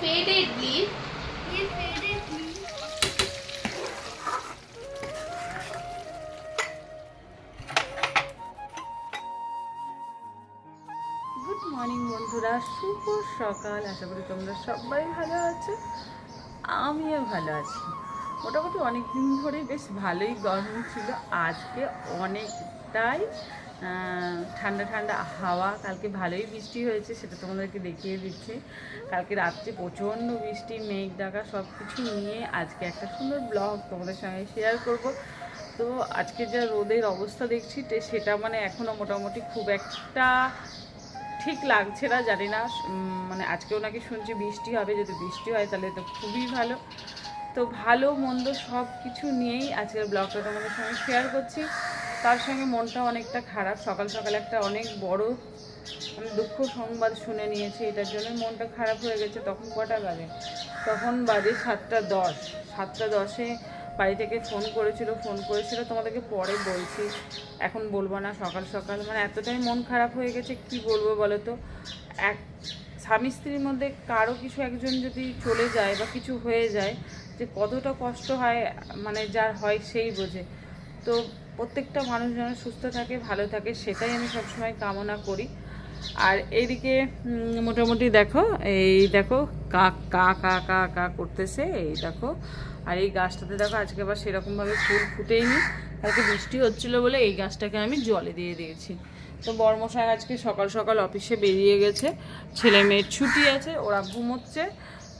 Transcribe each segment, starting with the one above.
faded leaf. ये faded leaf. Good morning বন্ধুরা। শুভ সকাল। আশা করি তোমরা সবাই ভালো আছো। আমিও ভালো আছি। মোটামুটি অনেক দিন ধরেই বেশ ভালোই গরম ছিল। আজকে অনেকটাই ঠান্ডা ঠান্ডা হাওয়া, কালকে ভালোই বৃষ্টি হয়েছে, সেটা তোমাদেরকে দেখিয়ে দিচ্ছি। কালকে রাত্রে প্রচণ্ড বৃষ্টি, মেঘ, ডাকা সব কিছু নিয়ে আজকে একটা সুন্দর ব্লগ তোমাদের সঙ্গে শেয়ার করব। তো আজকে যা রোদের অবস্থা দেখছি সেটা মানে এখনও মোটামুটি খুব একটা ঠিক লাগছে না, জানি না মানে আজকেও নাকি শুনছি বৃষ্টি হবে, যদি বৃষ্টি হয় তাহলে তো খুবই ভালো। তো ভালো, মন্দ সব কিছু নিয়েই আজকের ব্লগটা তোমাদের সঙ্গে শেয়ার করছি। তার সঙ্গে মনটা অনেকটা খারাপ। সকাল সকাল একটা অনেক বড় আমি দুঃখ সংবাদ শুনে নিয়েছি এটার জন্য। মনটা খারাপ হয়ে গেছে তখন কটা বাজে? তখন বাজে সাতটা দশ। সাতটা দশে বাড়ি থেকে ফোন করেছিল ফোন করেছিল, তোমাদেরকে পরে বলছি। এখন বলব না, সকাল সকাল। মানে এতটাই মন খারাপ হয়ে গেছে, কি বলব বলো তো? এক, স্বামী স্ত্রীর মধ্যে কারও কিছু একজন যদি চলে যায় বা কিছু হয়ে যায়, যে কতটা কষ্ট হয় মানে যার হয় সেই বোঝে। তো প্রত্যেকটা মানুষ যেন সুস্থ থাকে, ভালো থাকে, সেটাই আমি সবসময় কামনা করি। আর এইদিকে মোটামুটি দেখো, এই দেখো, কা কা কা কা কা করতেছে, এই দেখো। আর এই গাছটাতে দেখো, আজকে আবার সেরকমভাবে ফুল ফুটেইনি। কালকে বৃষ্টি হচ্ছিল বলে এই গাছটাকে আমি জলে দিয়ে দিয়েছি। তো বর্মশাই আজকে সকাল সকাল অফিসে বেরিয়ে গেছে। ছেলে মেয়ের ছুটি আছে, ওরা ঘুমোচ্ছে।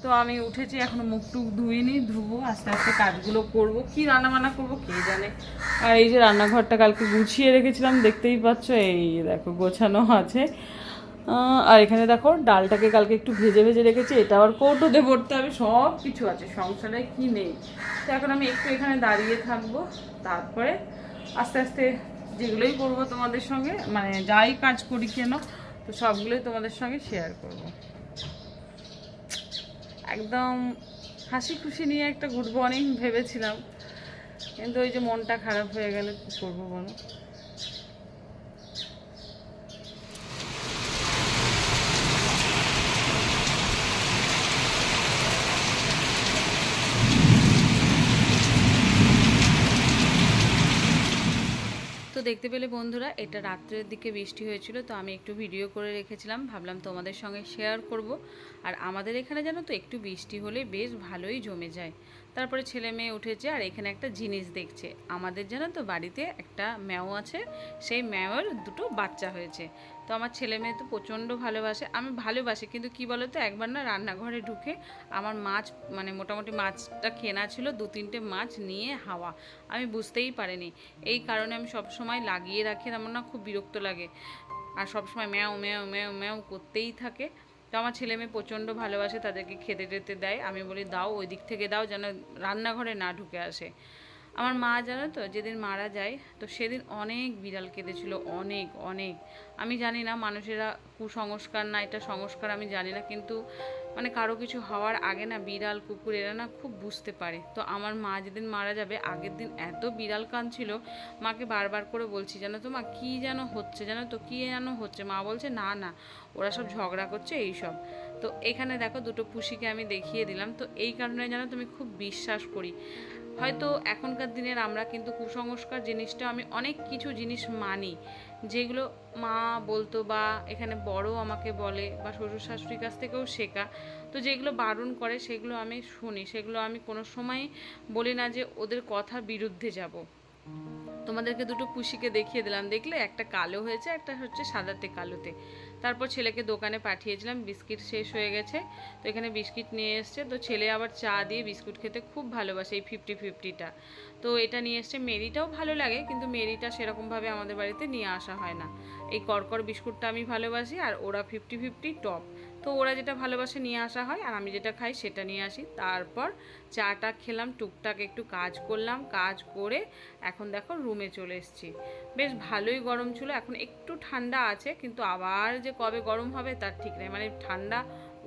তো আমি উঠেছি, এখনও মুখ টুক ধুইনি, ধুবো, আস্তে আস্তে কাজগুলো করব। কি রান্না বান্না করব কে জানে? আর এই যে রান্নাঘরটা কালকে গুছিয়ে রেখেছিলাম, দেখতেই পাচ্ছ, এই দেখো, গোছানো আছে। আর এখানে দেখো, ডালটাকে কালকে একটু ভেজে ভেজে রেখেছি, এটা আবার কৌটোতে ভরতে হবে, সব কিছু আছে, সংসারে কি নেই। তো এখন আমি একটু এখানে দাঁড়িয়ে থাকব, তারপরে আস্তে আস্তে যেগুলোই করব তোমাদের সঙ্গে মানে যাই কাজ করি কেন, তো সবগুলোই তোমাদের সঙ্গে শেয়ার করব। একদম হাসি খুশি নিয়ে একটা গুড মর্নিং ভেবেছিলাম। কিন্তু ওই যে মনটা খারাপ হয়ে গেলে কী করব বলো? তো দেখতে পেলে বন্ধুরা, এটা রাত্রের দিকে বৃষ্টি হয়েছিল, তো আমি একটু ভিডিও করে রেখেছিলাম। ভাবলাম তোমাদের সঙ্গে শেয়ার করব। আর আমাদের এখানে জানো তো, একটু বৃষ্টি হলে বেশ ভালোই জমে যায়। তারপরে ছেলে মেয়ে উঠেছে আর এখানে একটা জিনিস দেখছে। আমাদের জানো তো বাড়িতে একটা ম্যাও আছে, সেই ম্যাওয়ের দুটো বাচ্চা হয়েছে। তো আমার ছেলে মেয়ে তো প্রচণ্ড ভালোবাসে, আমি ভালোবাসি কিন্তু কি বলো তো একবার না রান্নাঘরে ঢুকে আমার মাছ মানে মোটামুটি মাছটা কেনা ছিল, দু তিনটে মাছ নিয়ে হাওয়া। আমি বুঝতেই পারিনি, এই কারণে আমি সব সময় লাগিয়ে রাখি, আমার না খুব বিরক্ত লাগে। আর সবসময় ম্যাও ম্যাও ম্যাও ম্যাও করতেই থাকে। তো আমার ছেলে মেয়ে প্রচণ্ড ভালোবাসে, তাদেরকে খেতে টেতে দেয়। আমি বলি, দাও ওই দিক থেকে দাও যেন রান্নাঘরে না ঢুকে আসে। আমার মা জানো তো, যেদিন মারা যায়, তো সেদিন অনেক বিড়াল কেঁদেছিল, অনেক অনেক। আমি জানি না মানুষেরা কুসংস্কার না, এটা সংস্কার আমি জানি না, কিন্তু মানে কারও কিছু হওয়ার আগে না বিড়াল কুকুর এরা না খুব বুঝতে পারে। তো আমার মা যেদিন মারা যাবে, আগের দিন এত বিড়াল কাঁদছিল, মাকে বারবার করে বলছি, জানো তো মা, কী যেন হচ্ছে, জানো তো কী যেন হচ্ছে? মা বলছে, না না, ওরা সব ঝগড়া করছে এই সব তো এখানে দেখো দুটো পুষিকে আমি দেখিয়ে দিলাম। তো এই কারণে জানো তুমি খুব বিশ্বাস করি। হয়তো এখনকার দিনের আমরা কিন্তু কুসংস্কার জিনিসটা আমি অনেক কিছু জিনিস মানি। যেগুলো মা বলতো বা এখানে বড় আমাকে বলে বা শ্বশুর শাশুড়ির কাছ থেকেও শেখা। তো যেগুলো বারণ করে সেগুলো আমি শুনি। সেগুলো আমি কোনো সময় বলি না যে ওদের কথার বিরুদ্ধে যাব। তোমাদেরকে দুটো পুষিকে দেখিয়ে দিলাম। দেখলে একটা কালো হয়েছে, একটা হচ্ছে সাদাতে কালোতে। তারপর ছেলেকে দোকানে পাঠিয়েছিলাম, বিস্কিট শেষ হয়ে গেছে। তো এখানে বিস্কিট নিয়ে এসছে। তো ছেলে আবার চা দিয়ে বিস্কুট খেতে খুব ভালোবাসে এই ফিফটি ফিফটিটা তো এটা নিয়ে এসছে মেরিটাও ভালো লাগে, কিন্তু মেরিটা সেরকমভাবে আমাদের বাড়িতে নিয়ে আসা হয় না। এই করকর বিস্কুটটা আমি ভালোবাসি আর ওরা ফিফটি ফিফটি টপ তো ওরা যেটা ভালোবাসে নিয়ে আসা হয়, আর আমি যেটা খাই সেটা নিয়ে আসি। তারপর চাটা খেলাম, টুকটাক একটু কাজ করলাম, কাজ করে এখন দেখো রুমে চলে এসেছি। বেশ ভালোই গরম ছিল, এখন একটু ঠান্ডা আছে, কিন্তু আবার যে কবে গরম হবে তার ঠিক নেই। মানে ঠান্ডা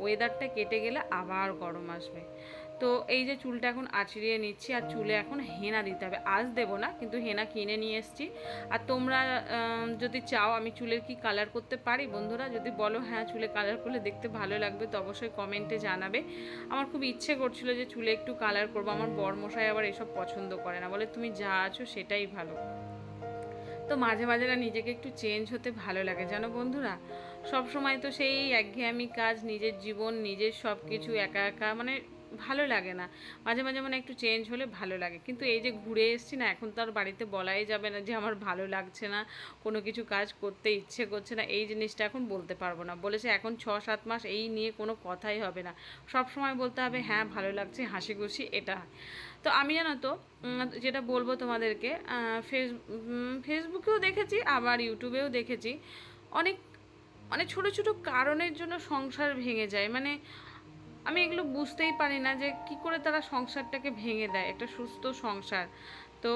ওয়েদারটা কেটে গেলে আবার গরম আসবে। তো এই যে চুলটা এখন আছড়িয়ে নিচ্ছি আর চুলে এখন হেনা দিতে হবে। আজ দেবো না, কিন্তু হেনা কিনে নিয়ে এসেছি। আর তোমরা যদি চাও আমি চুলের কি কালার করতে পারি? বন্ধুরা, যদি বলো হ্যাঁ চুলে কালার করলে দেখতে ভালো লাগবে, তো অবশ্যই কমেন্টে জানাবে। আমার খুব ইচ্ছে করছিল যে চুলে একটু কালার করব। আমার বরমশাই আবার এসব পছন্দ করে না। বলে, তুমি যা আছো সেটাই ভালো। তো মাঝে মাঝে না নিজেকে একটু চেঞ্জ হতে ভালো লাগে। জানো বন্ধুরা সব সময় তো সেই একঘেয়েমি কাজ, নিজের জীবন, নিজের সব কিছু একা একা মানে ভালো লাগে না। মাঝে মাঝে মানে একটু চেঞ্জ হলে ভালো লাগে। কিন্তু এই যে ঘুরে এসেছি না, এখন তো আর বাড়িতে বলাই যাবে না যে আমার ভালো লাগছে না, কোনো কিছু কাজ করতে ইচ্ছে করছে না, এই জিনিসটা এখন বলতে পারব না। বলেছে এখন ছ, সাত মাস এই নিয়ে কোনো কথাই হবে না। সব সময় বলতে হবে হ্যাঁ ভালো লাগছে হাসি খুশি এটা। তো আমি জানো তো যেটা বলব তোমাদেরকে ফেস ফেসবুকেও দেখেছি, আবার ইউটিউবেও দেখেছি। অনেক অনেক ছোট ছোট কারণের জন্য সংসার ভেঙে যায়। মানে আমি এগুলো বুঝতেই পারি না যে কি করে তারা সংসারটাকে ভেঙে দেয়। একটা সুস্থ সংসার। তো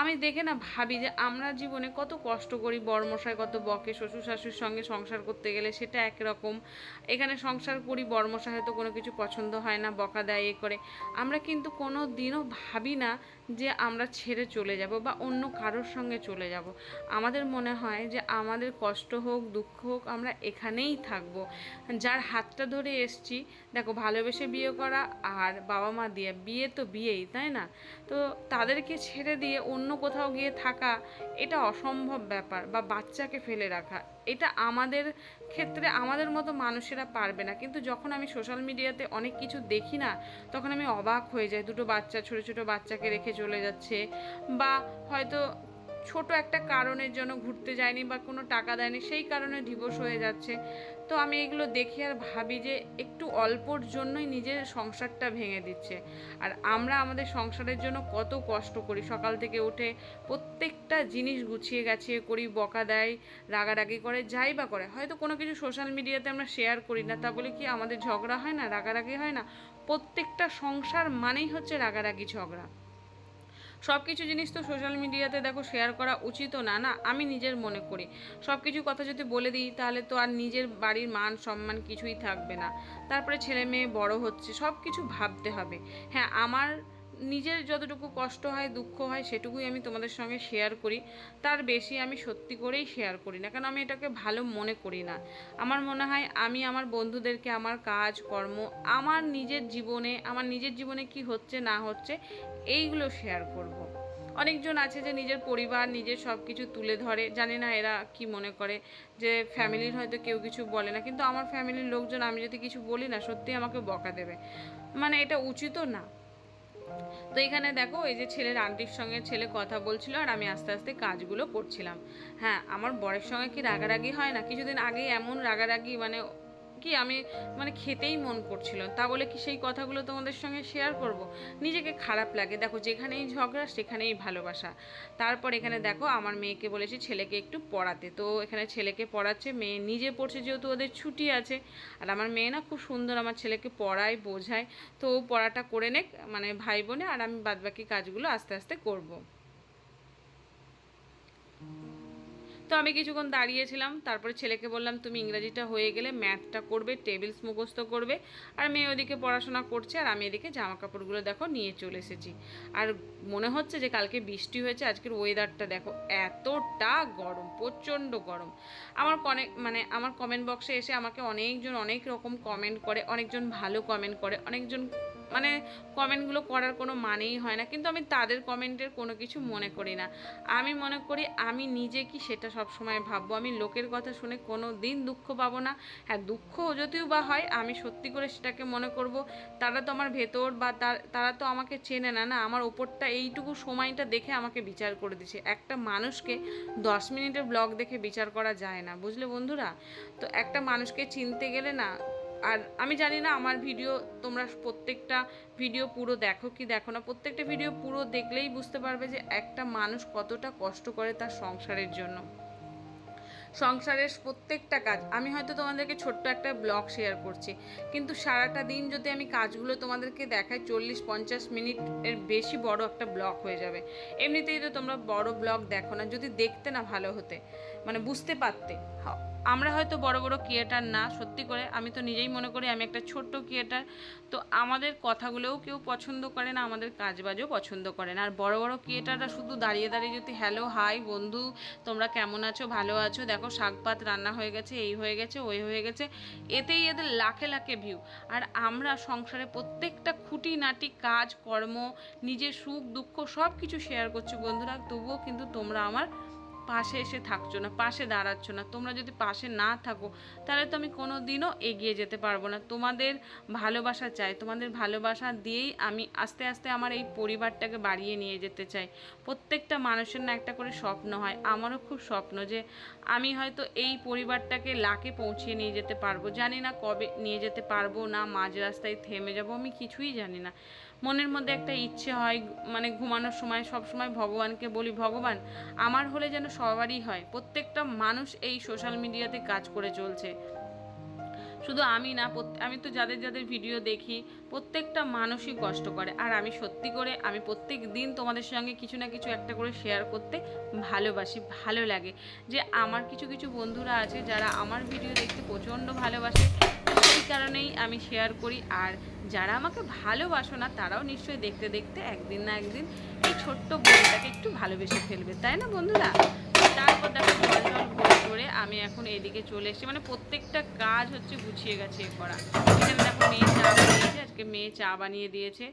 আমি দেখে না ভাবি যে আমরা জীবনে কত কষ্ট করি বর্মশাই কত বকে শ্বশুর শাশুর সঙ্গে সংসার করতে গেলে সেটা একরকম। এখানে সংসার করি বর্মশাই হয়তো কোনো কিছু পছন্দ হয় না, বকা দেয়, এ করে। আমরা কিন্তু কোনো দিনও ভাবি না যে আমরা ছেড়ে চলে যাব বা অন্য কারোর সঙ্গে চলে যাব। আমাদের মনে হয় যে আমাদের কষ্ট হোক, দুঃখ হোক, আমরা এখানেই থাকব। যার হাতটা ধরে এসছি, দেখো ভালোবেসে বিয়ে করা আর বাবা মা দিয়ে, বিয়ে তো বিয়েই, তাই না? তো তাদেরকে ছেড়ে দিয়ে অন্য কোথাও গিয়ে থাকা এটা অসম্ভব ব্যাপার বা বাচ্চাকে ফেলে রাখা। এটা আমাদের ক্ষেত্রে আমাদের মতো মানুষেরা পারবে না। কিন্তু যখন আমি সোশ্যাল মিডিয়াতে অনেক কিছু দেখি না, তখন আমি অবাক হয়ে যাই। দুটো বাচ্চা, ছোট ছোট বাচ্চাকে রেখে চলে যাচ্ছে বা হয়তো ছোট একটা কারণের জন্য ঘুরতে যায়নি বা কোনো টাকা দেয়নি, সেই কারণে ডিভোর্স হয়ে যাচ্ছে। তো আমি এগুলো দেখি আর ভাবি যে একটু অল্পর জন্যই নিজের সংসারটা ভেঙে দিচ্ছে। আর আমরা আমাদের সংসারের জন্য কত কষ্ট করি। সকাল থেকে উঠে প্রত্যেকটা জিনিস গুছিয়ে গাছিয়ে করি, বকা দেয়, রাগারাগি করে, যাই বা করে। হয়তো কোনো কিছু সোশ্যাল মিডিয়াতে আমরা শেয়ার করি না, তা বলে কি আমাদের ঝগড়া হয় না, রাগারাগি হয় না? প্রত্যেকটা সংসার মানেই হচ্ছে রাগারাগি ঝগড়া। সব কিছু জিনিস তো সোশ্যাল মিডিয়াতে দেখো শেয়ার করা উচিতও না না, আমি নিজের মনে করি। সব কিছু কথা যদি বলে দিই, তাহলে তো আর নিজের বাড়ির মান সম্মান কিছুই থাকবে না। তারপরে ছেলে মেয়ে বড় হচ্ছে সব কিছু ভাবতে হবে। হ্যাঁ আমার নিজের যতটুকু কষ্ট হয় দুঃখ হয় সেটুকুই আমি তোমাদের সঙ্গে শেয়ার করি। তার বেশি আমি সত্যি করেই শেয়ার করি না কারণ আমি এটাকে ভালো মনে করি না। আমার মনে হয় আমি আমার বন্ধুদেরকে আমার কাজ কর্ম আমার নিজের জীবনে আমার নিজের জীবনে কি হচ্ছে না হচ্ছে এইগুলো শেয়ার করব। অনেকজন আছে যে নিজের পরিবার নিজের সব কিছু তুলে ধরে জানি না এরা কি মনে করে যে ফ্যামিলির হয়তো কেউ কিছু বলে না কিন্তু আমার ফ্যামিলির লোকজন আমি যদি কিছু বলি না সত্যি আমাকে বকা দেবে। মানে এটা উচিতও না। তো এখানে দেখো, এই যে ছেলের আন্টির সঙ্গে ছেলে কথা বলছিল আর আমি আস্তে আস্তে কাজগুলো করছিলাম। হ্যাঁ আমার বরের সঙ্গে কি রাগারাগি হয় না? কিছুদিন আগে এমন রাগারাগি মানে কি আমি মানে খেতেই মন করছিল। তা বলে কি সেই কথাগুলো তোমাদের সঙ্গে শেয়ার করব? নিজেকে খারাপ লাগে। দেখো, যেখানেই ঝগড়া, সেখানেই ভালোবাসা। তারপর এখানে দেখো, আমার মেয়েকে বলেছি ছেলেকে একটু পড়াতে। তো এখানে ছেলেকে পড়াচ্ছে, মেয়ে নিজে পড়ছে যেহেতু ওদের ছুটি আছে। আর আমার মেয়ে না খুব সুন্দর, আমার ছেলেকে পড়ায়, বোঝায়। তো ও পড়াটা করে নেক মানে ভাই বোনে, আর আমি বাদবাকি কাজগুলো আস্তে আস্তে করব। তো আমি কিছুক্ষণ দাঁড়িয়েছিলাম, তারপরে ছেলেকে বললাম, তুমি ইংরাজিটা হয়ে গেলে ম্যাথটা করবে, টেবিলস মুখস্থ করবে। আর মেয়ে ওদিকে পড়াশোনা করছে, আর আমি এদিকে জামা কাপড়গুলো দেখো নিয়ে চলে এসেছি। আর মনে হচ্ছে যে কালকে বৃষ্টি হয়েছে, আজকের ওয়েদারটা দেখো এতটা গরম, প্রচণ্ড গরম। আমার কনে মানে আমার কমেন্ট বক্সে এসে আমাকে অনেকজন অনেক রকম কমেন্ট করে, অনেকজন ভালো কমেন্ট করে, অনেকজন মানে কমেন্টগুলো করার কোনো মানেই হয় না। কিন্তু আমি তাদের কমেন্টের কোনো কিছু মনে করি না। আমি মনে করি আমি নিজে কি সেটা সব সময় ভাববো? আমি লোকের কথা শুনে কোনো দিন দুঃখ পাবো না। হ্যাঁ দুঃখ যদিও বা হয়, আমি সত্যি করে সেটাকে মনে করব। তারা তো আমার ভেতর বা তার- তো আমাকে চেনে না না? আমার ওপরটা এইটুকু সময়টা দেখে আমাকে বিচার করে দিছে একটা মানুষকে দশ মিনিটের ব্লগ দেখে বিচার করা যায় না, বুঝলে বন্ধুরা? তো একটা মানুষকে চিনতে গেলে না আর আমি জানি না আমার ভিডিও, তোমরা প্রত্যেকটা ভিডিও পুরো দেখো কি দেখো না। প্রত্যেকটা ভিডিও পুরো দেখলেই বুঝতে পারবে যে একটা মানুষ কতটা কষ্ট করে তার সংসারের জন্য। সংসারের প্রত্যেকটা কাজ, আমি হয়তো তোমাদেরকে ছোট্ট একটা ব্লগ শেয়ার করছি, কিন্তু সারাটা দিন যদি আমি কাজগুলো তোমাদেরকে দেখাই, চল্লিশ পঞ্চাশ মিনিট এর বেশি বড় একটা ব্লগ হয়ে যাবে। এমনিতেই তো তোমরা বড় ব্লগ দেখো না, যদি দেখতে না ভালো হতে মানে বুঝতে পারতে। আমরা হয়তো বড় বড় ক্রিয়েটার না, সত্যি করে। আমি তো নিজেই মনে করি আমি একটা ছোট্ট ক্রিয়েটার তো আমাদের কথাগুলোও কেউ পছন্দ করে না, আমাদের কাজবাজও পছন্দ করে না। আর বড় বড় ক্রিয়েটাররা শুধু দাঁড়িয়ে দাঁড়িয়ে যদি হ্যালো হাই বন্ধু, তোমরা কেমন আছো? ভালো আছো? দেখো শাক পাত রান্না হয়ে গেছে, এই হয়ে গেছে, ওই হয়ে গেছে। এতেই এদের লাখে লাখে ভিউ আর আমরা সংসারে প্রত্যেকটা খুঁটিনাটি কাজ, কর্ম, নিজের সুখ, দুঃখ সব কিছু শেয়ার করছি। বন্ধুরা, তবুও কিন্তু তোমরা আমার পাশে এসে থাকছো না, পাশে দাঁড়াচ্ছ না। তোমরা যদি পাশে না থাকো, তাহলে তো আমি কোনো দিনও এগিয়ে যেতে পারব না। তোমাদের ভালোবাসা চাই, তোমাদের ভালোবাসা দিয়েই আমি আস্তে আস্তে আমার এই পরিবারটাকে বাড়িয়ে নিয়ে যেতে চাই। প্রত্যেকটা মানুষের না একটা করে স্বপ্ন হয়। আমারও খুব স্বপ্ন যে আমি হয়তো এই পরিবারটাকে লাকে পৌঁছিয়ে নিয়ে যেতে পারব। জানি না কবে নিয়ে যেতে পারব না, মাঝ রাস্তায় থেমে যাব, আমি কিছুই জানি না। মনের মধ্যে একটা ইচ্ছে হয় মানে ঘুমানোর সময় সব সময় ভগবানকে বলি, ভগবান, আমার হলে যেন সবারই হয়। প্রত্যেকটা মানুষ এই সোশ্যাল মিডিয়াতে কাজ করে চলছে। শুধু আমি না আমি তো যাদের যাদের ভিডিও দেখি, প্রত্যেকটা মানুষই কষ্ট করে। আর আমি সত্যি করে, আমি প্রত্যেক দিন তোমাদের সঙ্গে কিছু না কিছু একটা করে শেয়ার করতে ভালোবাসি, ভালো লাগে। যে আমার কিছু কিছু বন্ধুরা আছে যারা আমার ভিডিও দেখতে প্রচণ্ড ভালোবাসে সেই কারণেই আমি শেয়ার করি। আর যারা আমাকে ভালোবাসো না, তারাও নিশ্চয়ই দেখতে দেখতে একদিন না একদিন এই ছোট্ট বোনটাকে একটু ভালোবেসে ফেলবে। তাই না বন্ধুরা? তারপর দেখো করে আমি এখন এদিকে চলে এসেছি। মানে প্রত্যেকটা কাজ হচ্ছে গুছিয়ে গেছে করা। এখানে দেখো মেয়ে চা বানিয়েছে, আজকে মেয়ে চা বানিয়ে দিয়েছে।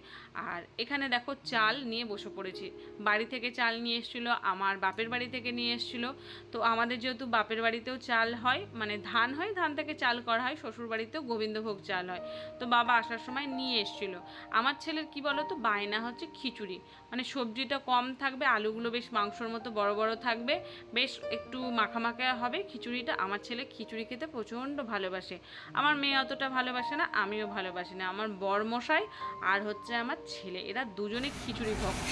আর এখানে দেখো চাল নিয়ে বসে পড়েছি। বাড়ি থেকে চাল নিয়ে এসেছিল, আমার বাপের বাড়ি থেকে নিয়ে এসেছিল। তো আমাদের যেহেতু বাপের বাড়িতেও চাল হয় মানে ধান হয়, ধান থেকে চাল করা হয় শ্বশুর বাড়িতেও গোবিন্দভোগ চাল হয়। তো বাবা আসার সময় নিয়ে এসেছিল। আমার ছেলের কি বলো তো বায়না হচ্ছে খিচুড়ি। মানে সবজিটা কম থাকবে, আলুগুলো বেশ মাংসর মতো বড় বড় থাকবে, বেশ একটু মাখা মাখা হবে। খিচুড়িটা আমার ছেলে খিচুড়ি খেতে প্রচণ্ড ভালোবাসে। আমার মেয়ে অতটা ভালোবাসে না, আমিও ভালোবাসি না। আমার বরমশাই আর হচ্ছে আমার ছেলে, এরা দুজনে খিচুড়ি ভক্ত।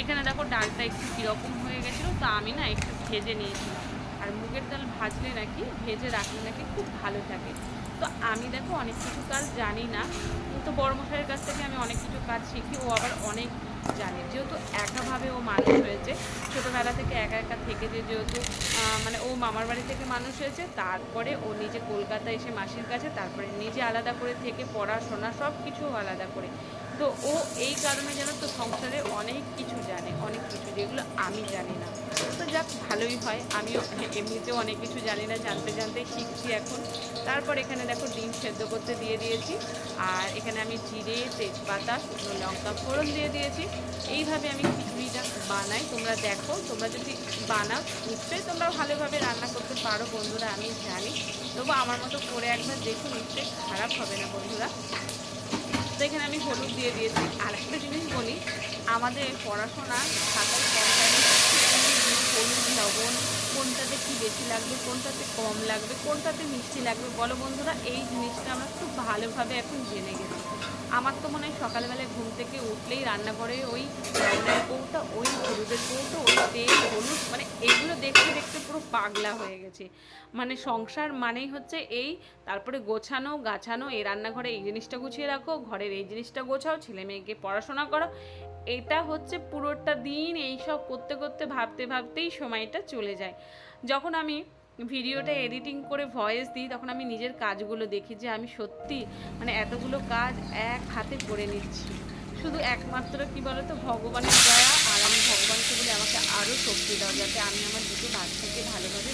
এখানে দেখো ডালটা একটু কীরকম হয়ে গেছিল, তো আমি না একটু ভেজে নিয়েছিলাম। আর মুগের ডাল ভাজলে নাকি ভেজে রাখলে নাকি খুব ভালো থাকে। তো আমি দেখো অনেক কিছু কাজ জানি না, কিন্তু বড়মশাইয়ের কাছ থেকে আমি অনেক কিছু কাজ শিখি। ও আবার অনেক জানে যেহেতু একাভাবে ও মানুষ হয়েছে, ছোটোবেলা থেকে একা একা থেকে যে যেহেতু মানে ও মামার বাড়ি থেকে মানুষ হয়েছে, তারপরে ও নিজে কলকাতা এসে মাসির কাছে, তারপরে নিজে আলাদা করে থেকে পড়াশোনা সব কিছু আলাদা করে। তো ও এই কারণে যেন তো সংসারে অনেক কিছু জানে, অনেক কিছু যেগুলো আমি জানি না। তো যাক, ভালোই হয়। আমিও এমনিতেও অনেক কিছু জানি না, জানতে জানতে শিখছি এখন। তারপর এখানে দেখো ডিম সেদ্ধ করতে দিয়ে দিয়েছি। আর এখানে আমি জিরে, তেজপাতা, শুকনো লঙ্কা ফোড়ন দিয়ে দিয়েছি। এইভাবে আমি খিচুড়িটা বানাই। তোমরা দেখো, তোমরা যদি বানাও নিশ্চয়ই তোমরা ভালোভাবে রান্না করতে পারো। বন্ধুরা, আমি জানি। তবু আমার মতো করে একবার দেখো নিশ্চয়ই খারাপ হবে না, বন্ধুরা। তো এখানে আমি হলুদ দিয়ে দিয়েছি। আর একটা জিনিস বলি, আমাদের পড়াশোনা সাঁতার হলুদ, লবণ কোনটাতে কি বেশি লাগবে, কোনটাতে কম লাগবে, কোনটাতে মিষ্টি লাগবে? বলো বন্ধুরা, এই জিনিসটা আমরা খুব ভালোভাবে এখন জেনে গেছি। আমার তো মনে হয় সকালবেলায় ঘুম থেকে উঠলেই রান্নাঘরে ওই রান্নার কৌটা, ওই হলুদের কৌটো, ওই তেল, হলুদ মানে এগুলো দেখতে দেখতে পুরো পাগলা হয়ে গেছে। মানে সংসার মানেই হচ্ছে এই, তারপরে গোছানো, গাছানো, এই রান্নাঘরে এই জিনিসটা গুছিয়ে রাখো, ঘরের এই জিনিসটা গোছাও, ছেলে মেয়েকে পড়াশোনা করো এটা হচ্ছে পুরোটা দিন এই সব করতে করতে, ভাবতে ভাবতেই সময়টা চলে যায়। যখন আমি ভিডিওটা এডিটিং করে ভয়েস দিই, তখন আমি নিজের কাজগুলো দেখি যে আমি সত্যি মানে এতগুলো কাজ এক হাতে করে নিচ্ছি। শুধু একমাত্র কি বলতো, ভগবানের দয়া আর আমি ভগবানকে বলে আমাকে আরও শক্তি দাও, যাতে আমি আমার দুটো বাচ্চাকে ভালোভাবে।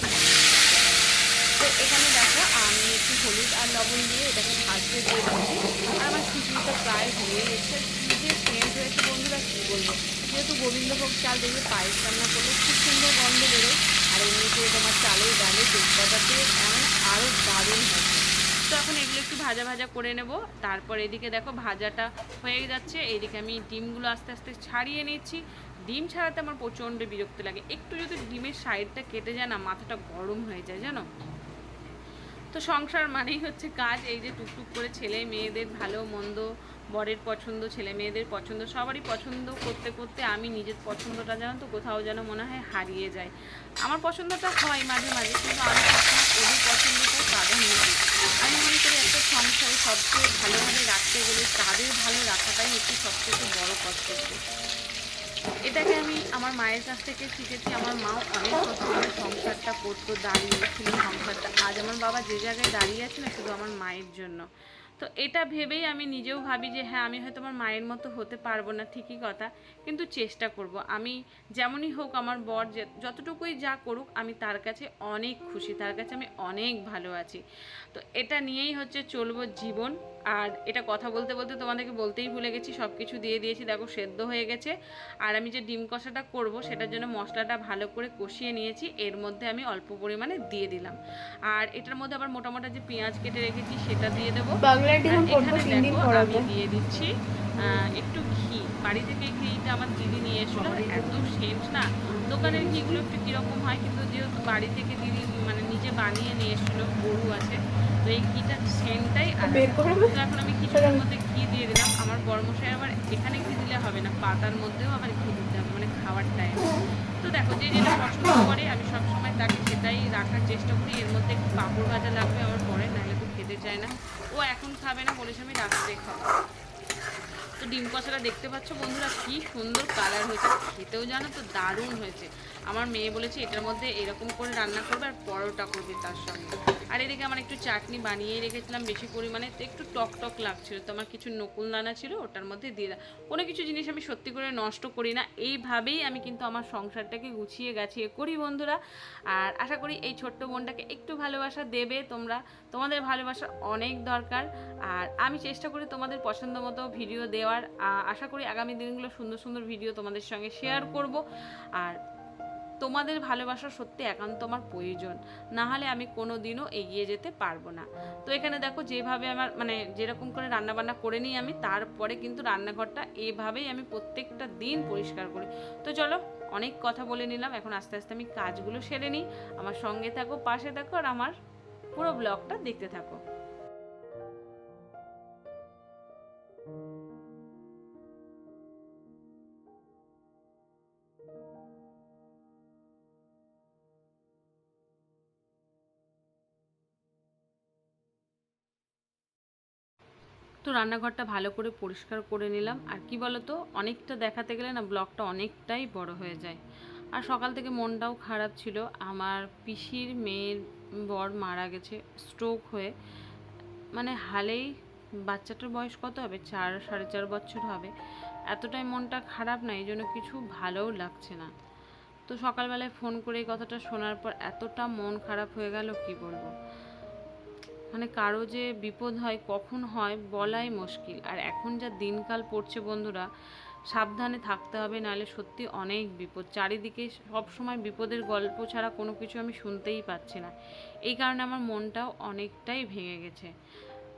তো এখানে দেখো, আমি একটু হলুদ আর লবণ দিয়ে এটাকে ভাজতে দিয়ে দিচ্ছি। আর আমার খিচুড়িটা প্রায় হয়ে গেছে কি যে সেন্ট হয়েছে বন্ধুরা কী বলব? যেহেতু গোবিন্দভোগ চাল দেখবে পায়েস রান্না করলে খুব সুন্দর গন্ধ বেরোয়। আর এমনিতে তোমার চালের ডালে তেজপাতাতে এমন আরও দারুণ হবে তো এখন এগুলো একটু ভাজা ভাজা করে নেব। তারপর এদিকে দেখো ভাজাটা হয়ে যাচ্ছে। এইদিকে আমি ডিমগুলো আস্তে আস্তে ছাড়িয়ে নিচ্ছি। ডিম ছাড়াতে আমার প্রচণ্ড বিরক্ত লাগে। একটু যদি ডিমের সাইডটা কেটে যায় না, মাথাটা গরম হয়ে যায়, জানো? তো সংসার মানেই হচ্ছে কাজ। এই যে টুকটুক করে ছেলে মেয়েদের ভালো মন্দ বরের পছন্দ, ছেলে মেয়েদের পছন্দ, সবারই পছন্দ করতে করতে আমি নিজের পছন্দটা যেন তো কোথাও যেন মনে হয় হারিয়ে যায়। আমার পছন্দটা হয় মাঝে মাঝে, কিন্তু আমি ওদের পছন্দটা প্রাধান্য দিই আমি মনে করি একটা সংসার সবচেয়ে ভালোভাবে রাখতে গেলে তাদের ভালো রাখাটাই হচ্ছে সবথেকে বড় কর্তব্য। এটাকে আমি আমার মায়ের কাছ থেকে শিখেছি, আমার মাও অনেক কষ্ট করে সংসারটা করতো দাঁড়িয়ে ছিল সংসারটা। আজ আমার বাবা যে জায়গায় দাঁড়িয়ে আছে না, শুধু আমার মায়ের জন্য। তো এটা ভেবেই আমি নিজেও ভাবি যে হ্যাঁ আমি হয়তো আমার মায়ের মতো হতে পারব না, ঠিকই কথা। কিন্তু চেষ্টা করব। আমি যেমনই হোক আমার বর যতটুকুই যা করুক, আমি তার কাছে অনেক খুশি, তার কাছে আমি অনেক ভালো আছি। তো এটা নিয়েই হচ্ছে চলবো জীবন। আর এটা কথা বলতে বলতে তোমাদেরকে বলতেই ভুলে গেছি সব কিছু দিয়ে দিয়েছি দেখো সেদ্ধ হয়ে গেছে। আর আমি যে ডিম কষাটা করব সেটার জন্য মশলাটা ভালো করে কষিয়ে নিয়েছি এর মধ্যে আমি অল্প পরিমাণে দিয়ে দিলাম। আর এটার মধ্যে আবার মোটা মোটা যে পেঁয়াজ কেটে রেখেছি সেটা দিয়ে দেবো। এখানে দেখো আমি দিয়ে দিচ্ছি একটু ঘি। বাড়ি থেকে ঘিটা আমার দিদি নিয়ে এসেছিল এত সেন্ট না। দোকানের ঘিগুলো একটু কীরকম হয় কিন্তু যেহেতু বাড়ি থেকে দিদি মানে নিজে বানিয়ে নিয়ে এসেছিল গরু আছে তো এই ঘিটার সেন্টটাই? তো এখন আমি খিচুড়ির মধ্যে ঘি দিয়ে দিলাম। আমার বর্মশাই আবার এখানে ঘি দিলে হবে না পাতার মধ্যেও আবার ঘি দিতে হবে মানে খাওয়ার টাইম তো দেখো যে যেটা পছন্দ করে আমি সবসময় তাকে সেটাই রাখার চেষ্টা করি। এর মধ্যে একটু পাঁপড় ভাজা লাগবে আমার পরে নাহলে তো খেতে চায় না। ও এখন খাবে না বলেছে আমি রাত্রে খাব। তো ডিম কষাটা দেখতে পাচ্ছ বন্ধুরা কি সুন্দর কালার হয়েছে। খেতেও জানো তো দারুণ হয়েছে। আমার মেয়ে বলেছে, এটার মধ্যে এরকম করে রান্না করবে আর পরোটা করবে তার সঙ্গে। আর এদিকে আমার একটু চাটনি বানিয়ে রেখেছিলাম, বেশি পরিমাণে তো একটু টক টক লাগছিল। তো আমার কিছু নকুল দানা ছিল, ওটার মধ্যে দিয়ে দাও কোনো কিছু জিনিস আমি সত্যি করে নষ্ট করি না। এইভাবেই আমি কিন্তু আমার সংসারটাকে গুছিয়ে গাছিয়ে করি বন্ধুরা। আর আশা করি এই ছোট্ট বোনটাকে একটু ভালোবাসা দেবে তোমরা। তোমাদের ভালোবাসা অনেক দরকার। আর আমি চেষ্টা করি তোমাদের পছন্দ মতো ভিডিও দেওয়ার। আশা করি আগামী দিনগুলো সুন্দর সুন্দর ভিডিও তোমাদের সঙ্গে শেয়ার করব। আর তোমাদের ভালোবাসা সত্যি একান্ত আমার প্রয়োজন। না হলে আমি কোনো দিনও এগিয়ে যেতে পারব না। তো এখানে দেখো যেভাবে আমার মানে যেরকম করে রান্নাবান্না করে নিই আমি, তারপরে কিন্তু রান্নাঘরটা এভাবেই আমি প্রত্যেকটা দিন পরিষ্কার করি। তো চলো অনেক কথা বলে নিলাম, এখন আস্তে আস্তে আমি কাজগুলো সেরে নিই। আমার সঙ্গে থাকো, পাশে থাকো আর আমার পুরো ব্লগটা দেখতে থাকো। তো রান্নাঘরটা ভালো করে পরিষ্কার করে নিলাম। আর কি বলতো, অনেকটা দেখাতে গেলে না ব্লগটা অনেকটাই বড় হয়ে যায়। আর সকাল থেকে মনটাও খারাপ ছিল। আমার পিসির মেয়ের বর মারা গেছে স্ট্রোক হয়ে। মানে হালেই বাচ্চাটার বয়স কত হবে? চার, সাড়ে চার বছর হবে। এতটাই মনটা খারাপ না এই জন্য কিছু ভালোও লাগছে না। তো সকালবেলায় ফোন করে এই কথাটা শোনার পর এতটা মন খারাপ হয়ে গেল, কি বলব? মানে কারও যে বিপদ হয়, কখন হয়, বলাই মুশকিল। আর এখন যা দিনকাল পড়ছে বন্ধুরা, সাবধানে থাকতে হবে, নাহলে সত্যি অনেক বিপদ। চারিদিকে সব সময় বিপদের গল্প ছাড়া কোনো কিছু আমি শুনতেই পাচ্ছি না। এই কারণে আমার মনটাও অনেকটাই ভেঙে গেছে।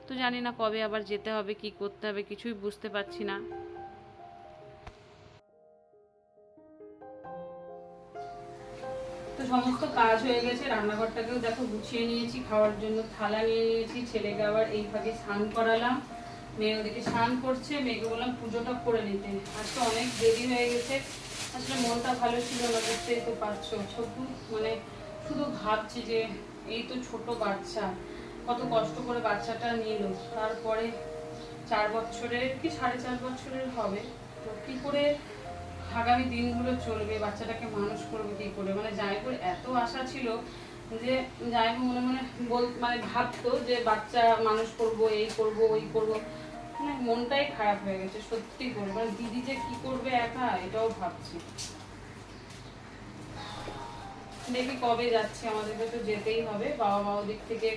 তো জানি না কবে আবার যেতে হবে, কি করতে হবে, কিছুই বুঝতে পারছি না। সমস্ত কাজ হয়ে গেছে, রান্নাঘরটাকেও দেখো গুছিয়ে নিয়েছি, খাওয়ার জন্য থালা নিয়ে নিয়েছি ছেলেকে আবার এই স্নান করালাম। মেয়ে ওদিকে স্নান করছে, মেয়েকে বললাম পুজোটা করে নিতে। আজকে অনেক দেরি হয়ে গেছে, আসলে মনটা ভালো ছিল না বুঝতেই তো পারছ ছোট মানে শুধু ভাবছি যে এই তো ছোট বাচ্চা, কত কষ্ট করে বাচ্চাটা নিল। তারপরে চার বছরের কি সাড়ে চার বছরের হবে, তো কি করে আগামী দিনগুলো চলবে, বাচ্চাটাকে মানুষ করবে কি করে মানে জায়গুর এত আশা ছিল যে জায়গু মনে মনে বল মানে ভাবতো যে বাচ্চা মানুষ করব, এই করব, ওই করব। মানে মনটাই খারাপ হয়ে গেছে, সত্যি করে। মানে দিদি যে কি করবে একা, এটাও ভাবছি। দেখি কবে যাচ্ছি, আমাদেরকে তো যেতেই হবে। বাবা মা ওদিক থেকে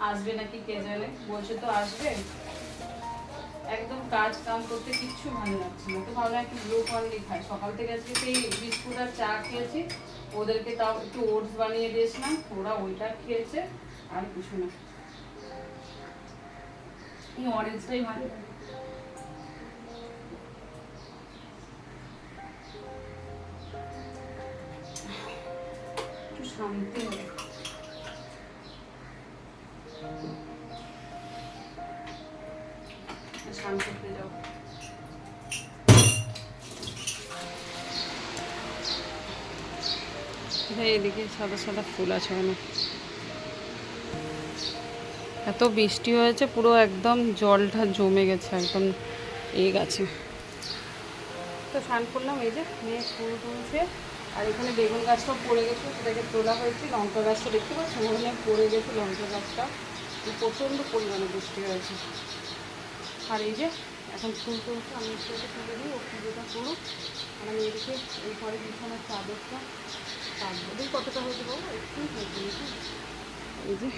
আসবে নাকি, কে জানে? বলছে তো আসবে। একদম কাজ কাম করতে কিচ্ছু ভালো লাগছে না। তো ভাবলাম একটু ব্লু কর্নই খাই। সকাল থেকে আজকে সেই বিস্কুট আর চা খেয়েছি। ওদেরকে তাও একটু ওটস বানিয়ে দিয়েছিলাম। ওরা ওইটা খেয়েছে, আর কিছু না। এই অরেঞ্জটাই ভালো শান্তি করতে যাও এদিকে সাদা সাদা ফুল আছে ওখানে এত বৃষ্টি হয়েছে পুরো একদম জলটা জমে গেছে একদম এই গাছে। তো স্নান করলাম এই যে মেয়ে ফুল তুলছে আর এখানে বেগুন গাছটাও পড়ে গেছে সেটাকে তোলা হয়েছে লঙ্কা গাছটা দেখতে পাচ্ছি? ওখানে পড়ে গেছে লঙ্কা গাছটা। প্রচণ্ড পরিমাণে বৃষ্টি হয়েছে। আর এই যে, এখন ফুল তুলছে আমি একটু তুলে দিই ও পুজোটা করুক। আর আমি এদিকে, এই পরে বিছানার চাদরটা কাটবো দেখি কতটা হয়েছে বাবু একটু হয়েছে এই যে।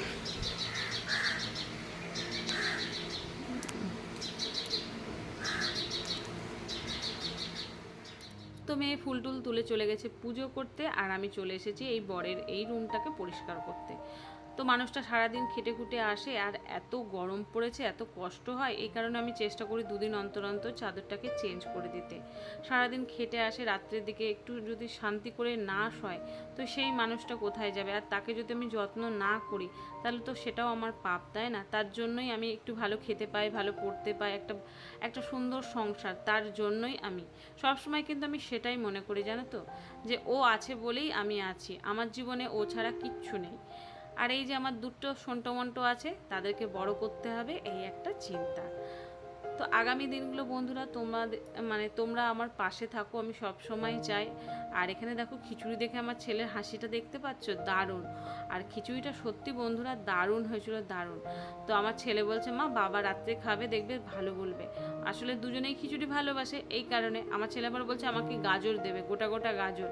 তো মেয়ে ফুল টুল তুলে চলে গেছে পুজো করতে, আর আমি চলে এসেছি এই বরের, এই রুমটাকে পরিষ্কার করতে। তো মানুষটা সারাদিন খেটে খুটে আসে আর এত গরম পড়েছে, এত কষ্ট হয়, এই কারণে আমি চেষ্টা করি দুদিন অন্তর অন্তর চাদরটাকে চেঞ্জ করে দিতে। সারাদিন খেটে আসে, রাত্রের দিকে একটু যদি শান্তি করে না শয়, তো সেই মানুষটা কোথায় যাবে? আর তাকে যদি আমি যত্ন না করি, তাহলে তো সেটাও আমার পাপ, তাই না? তার জন্যই আমি একটু ভালো খেতে পাই, ভালো পড়তে পাই, একটা একটা সুন্দর সংসার, তার জন্যই আমি। সবসময় কিন্তু আমি সেটাই মনে করি, জানো তো? যে ও আছে বলেই আমি আছি, আমার জীবনে ও ছাড়া কিচ্ছু নেই। আর এই যে আমার দুটো সন্টমন্ট আছে তাদেরকে বড় করতে হবে এই একটা চিন্তা। তো আগামী দিনগুলো বন্ধুরা তোমরা মানে তোমরা আমার পাশে থাকো, আমি সব সময় চাই। আর এখানে দেখো খিচুড়ি দেখে আমার ছেলের হাসিটা দেখতে পাচ্ছ? দারুণ। আর খিচুড়িটা সত্যি বন্ধুরা দারুণ হয়েছিল, দারুণ। তো আমার ছেলে বলছে, মা, বাবা রাত্রে খাবে, দেখবে ভালো বলবে। আসলে দুজনেই খিচুড়ি ভালোবাসে, এই কারণে আমার ছেলে আবার বলছে, আমাকে গাজর দেবে, গোটা গোটা গাজর।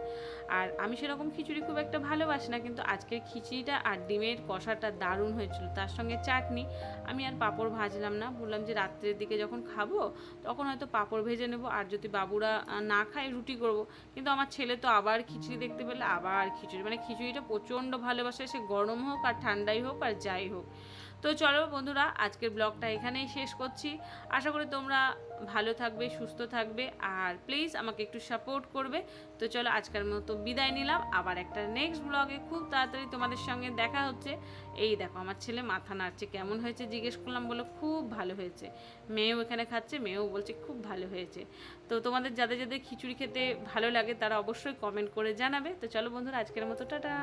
আর আমি সেরকম খিচুড়ি খুব একটা ভালোবাসি না, কিন্তু আজকের খিচুড়িটা আর ডিমের কষাটা দারুণ হয়েছিল। তার সঙ্গে চাটনি, আমি আর পাঁপড় ভাজলাম না। বললাম যে রাত্রের দিকে যখন খাব, তখন হয়তো পাঁপড় ভেজে নেব। আর যদি বাবুরা না খায়, রুটি করব। কিন্তু আমার ছেলে তো আবার খিচুড়ি দেখতে পেলে আবার খিচুড়ি। মানে খিচুড়িটা প্রচণ্ড ভালোবাসে, সে গরম হোক আর ঠান্ডাই হোক আর যাই হোক। তো চলো বন্ধুরা, আজকের ব্লগটা এখানেই শেষ করছি। আশা করি তোমরা ভালো থাকবে, সুস্থ থাকবে, আর প্লিজ আমাকে একটু সাপোর্ট করবে। তো চলো আজকের মতো বিদায় নিলাম। আবার একটা নেক্সট ব্লগে খুব তাড়াতাড়ি তোমাদের সঙ্গে দেখা হচ্ছে। এই দেখো, আমার ছেলে মাথা নাড়ছে, কেমন হয়েছে জিজ্ঞেস করলাম বলে খুব ভালো হয়েছে। মেয়েও এখানে খাচ্ছে, মেয়েও বলছে খুব ভালো হয়েছে। তো তোমাদের যাদের যাদের খিচুড়ি খেতে ভালো লাগে তারা অবশ্যই কমেন্ট করে জানাবে। তো চলো বন্ধুরা, আজকের মতো, টাটা!